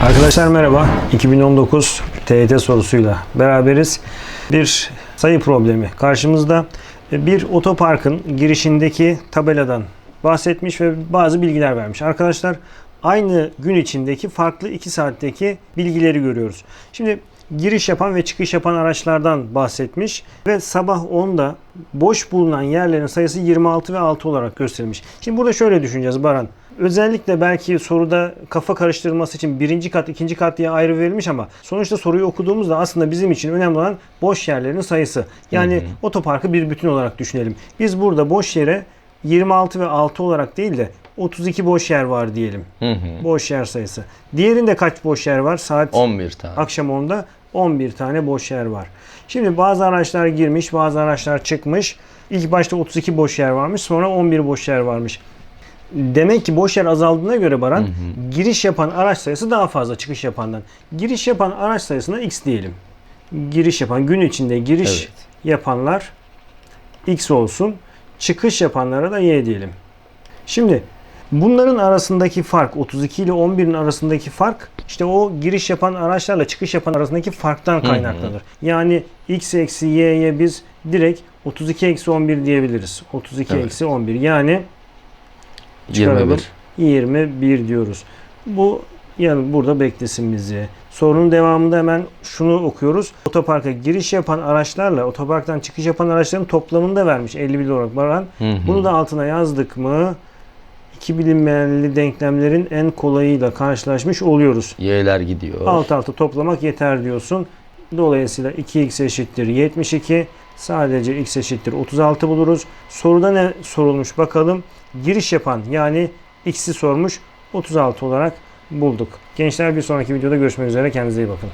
Arkadaşlar merhaba. 2019 TYT sorusuyla beraberiz. Bir sayı problemi karşımızda. Bir otoparkın girişindeki tabeladan bahsetmiş ve bazı bilgiler vermiş. Arkadaşlar aynı gün içindeki farklı 2 saatteki bilgileri görüyoruz. Şimdi giriş yapan ve çıkış yapan araçlardan bahsetmiş ve sabah 10'da boş bulunan yerlerin sayısı 26 ve 6 olarak gösterilmiş. Şimdi burada şöyle düşüneceğiz Baran. Özellikle belki soruda kafa karıştırması için birinci kat, ikinci kat diye ayrı verilmiş ama sonuçta soruyu okuduğumuzda aslında bizim için önemli olan boş yerlerin sayısı. Yani otoparkı bir bütün olarak düşünelim. Biz burada boş yere 26 ve 6 olarak değil de 32 boş yer var diyelim. Hı hı. Boş yer sayısı. Diğerinde kaç boş yer var? Saat 11 tane. akşam 10'da 11 tane boş yer var. Şimdi bazı araçlar girmiş, bazı araçlar çıkmış. İlk başta 32 boş yer varmış, sonra 11 boş yer varmış. Demek ki boş yer azaldığına göre Baran, giriş yapan araç sayısı daha fazla çıkış yapandan. Giriş yapan araç sayısına x diyelim. Giriş yapan, gün içinde giriş Evet. yapanlar x olsun. Çıkış yapanlara da y diyelim. Şimdi bunların arasındaki fark 32 ile 11'in arasındaki fark işte o giriş yapan araçlarla çıkış yapan arasındaki farktan kaynaklanır. Yani x eksi y'ye biz direkt 32 eksi 11 diyebiliriz. 32 Evet. eksi 11 yani çıkaralım. 21. 21 diyoruz. Bu yani burada beklesin bizi. Sorunun devamında hemen şunu okuyoruz. Otoparka giriş yapan araçlarla otoparktan çıkış yapan araçların toplamını da vermiş 51 olarak Baran. Hı hı. Bunu da altına yazdık mı iki bilinmeyenli denklemlerin en kolayıyla karşılaşmış oluyoruz. Y'ler gidiyor. Alt alta toplamak yeter diyorsun. Dolayısıyla 2x eşittir 72. Sadece x eşittir 36 buluruz. Soruda ne sorulmuş bakalım. Giriş yapan yani x'i sormuş 36 olarak bulduk. Gençler bir sonraki videoda görüşmek üzere. Kendinize iyi bakın.